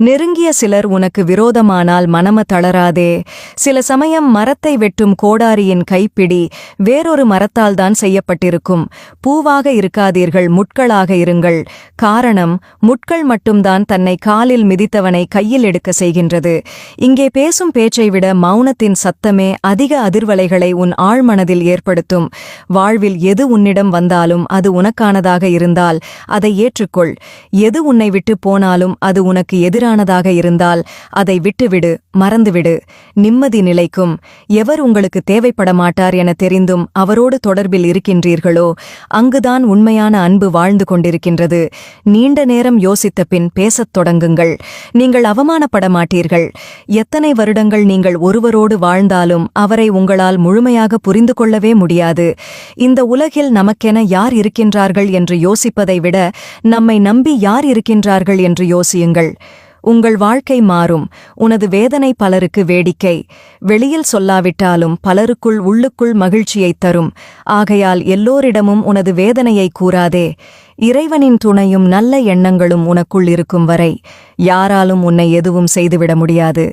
நெருங்கிய சிலர் உனக்கு விரோதமானால் மனம தளராதே. சில சமயம் மரத்தை வெட்டும் கோடாரியின் கைப்பிடி வேறொரு மரத்தால் தான் செய்யப்பட்டிருக்கும். பூவாக இருக்காதீர்கள் முட்களாக இருங்கள். காரணம் முட்கள் மட்டும்தான் தன்னை காலில் மிதித்தவனை கையில் எடுக்க செய்கின்றது. இங்கே பேசும் பேச்சை விட மௌனத்தின் சத்தமே அதிக அதிர்வலைகளை உன் ஆழ்மனதில் ஏற்படுத்தும். வாழ்வில் எது உன்னிடம் வந்தாலும் அது உனக்கானதாக இருந்தால் அதை ஏற்றுக்கொள். எது உன்னை விட்டு போனாலும் அது உனக்கு எதிரானதாக இருந்தால் அதை விட்டுவிடு மறந்துவிடு. நிம்மதி நிலைக்கும். எவர் உங்களுக்கு தேவைப்பட மாட்டார் என தெரிந்தும் அவரோடு தொடர்பில் இருக்கின்றீர்களோ அங்குதான் உண்மையான அன்பு வாழ்ந்து கொண்டிருக்கின்றது. நீண்ட நேரம் யோசித்த பின் பேசத் தொடங்குங்கள். நீங்கள் அவமானப்பட மாட்டீர்கள் எத்தனை வருடங்கள் நீங்கள் ஒருவரோடு வாழ்ந்தாலும் அவரை உங்களால் முழுமையாக புரிந்து கொள்ளவே முடியாது. இந்த உலகில் நமக்கென யார் இருக்கின்றார்கள் என்று யோசிப்பதை விட நம்மை நம்பி யார் இருக்கின்றார்கள் என்று யோசியுங்கள். உங்கள் வாழ்க்கை மாறும். உனது வேதனை பலருக்கு வேடிக்கை. வெளியில் சொல்லாவிட்டாலும் பலருக்குள் உள்ளுக்குள் மகிழ்ச்சியைத் தரும். ஆகையால் எல்லோரிடமும் உனது வேதனையை கூறாதே. இறைவனின் துணையும் நல்ல எண்ணங்களும் உனக்குள் இருக்கும் வரை. யாராலும் உன்னை எதுவும் செய்துவிட முடியாது.